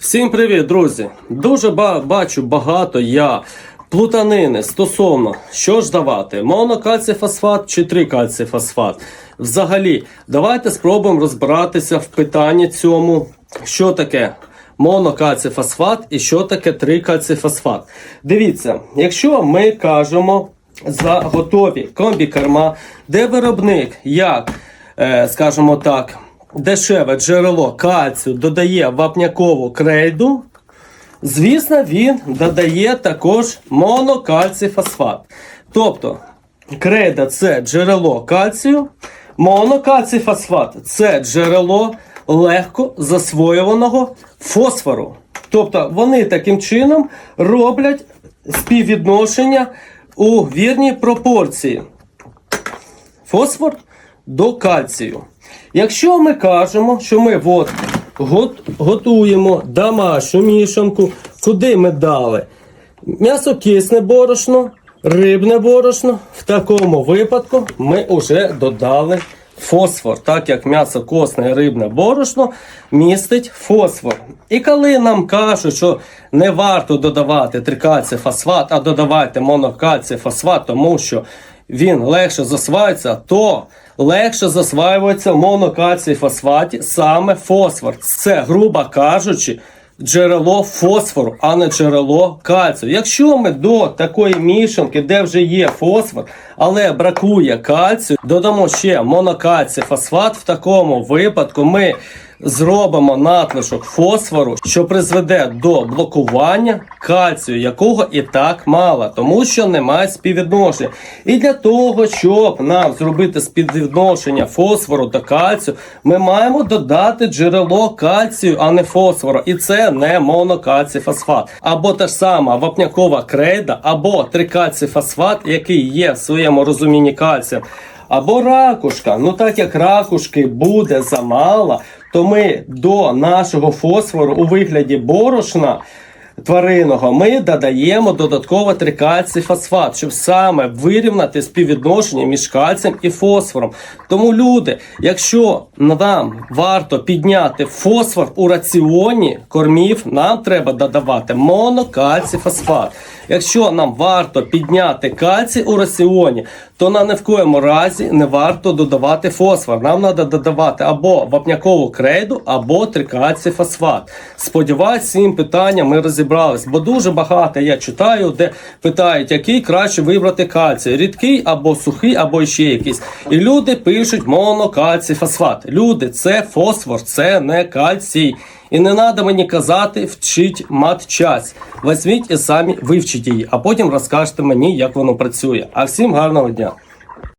Всім привіт, друзі! Дуже ба- бачу багато я плутанини стосовно що ж давати: монокальцифосфат чи трикальцифосфат. Взагалі, давайте спробуємо розбиратися в питанні цьому, що таке монокальцифосфат і що таке трикальцифосфат. Дивіться, якщо ми кажемо за готові комбікерма, де виробник як, е, скажімо так, дешеве джерело кальцію додає вапнякову крейду, звісно, він додає також монокальцифосфат. Тобто, крейда це джерело кальцію, монокальцифосфат це джерело легко засвоюваного фосфору. Тобто вони таким чином роблять співвідношення у вірній пропорції фосфор до кальцію. Якщо ми кажемо, що ми от гот- готуємо домашню мішанку, куди ми дали? М'ясокисне борошно, рибне борошно, в такому випадку ми вже додали фосфор, так як м'ясокосне і рибне борошно містить фосфор. І коли нам кажуть, що не варто додавати трикальцифосфат, а додавайте монокальцифосфат, тому що він легше засваюється, то легше засваюється монокальцій фосфаті саме фосфор. Це, грубо кажучи, джерело фосфору, а не джерело кальцію. Якщо ми до такої мішанки, де вже є фосфор, але бракує кальцію, додамо ще монокальцій фосфат, в такому випадку ми зробимо надлишок фосфору, що призведе до блокування кальцію, якого і так мало, тому що немає співвідношення. І для того, щоб нам зробити співвідношення фосфору та кальцію, ми маємо додати джерело кальцію, а не фосфору. І це не монокальцифосфат. Або та ж сама вапнякова крейда, або трикальцифосфат, який є в своєму розумінні кальцієм. Або ракушка. Ну так як ракушки буде замало, то ми до нашого фосфору у вигляді борошна тваринного ми додаємо додатково трикальцій фосфат, щоб саме вирівняти співвідношення між кальцієм і фосфором. Тому люди, якщо нам варто підняти фосфор у раціоні кормів, нам треба додавати монокальцій фосфат. Якщо нам варто підняти кальцій у раціоні, то на ні в коєму разі не варто додавати фосфор. Нам треба додавати або вапнякову крейду, або трикальцій фосфат. Сподіваюсь, цим питанням ми розібрались, бо дуже багато я читаю, де питають, який краще вибрати кальцій, рідкий або сухий, або ще якийсь. І люди пишуть монокальцій фосфат. Люди, це фосфор, це не кальцій. І не треба мені казати, вчить матчас. Візьміть і самі вивчіть її, а потім розкажете мені, як воно працює. А всім гарного дня!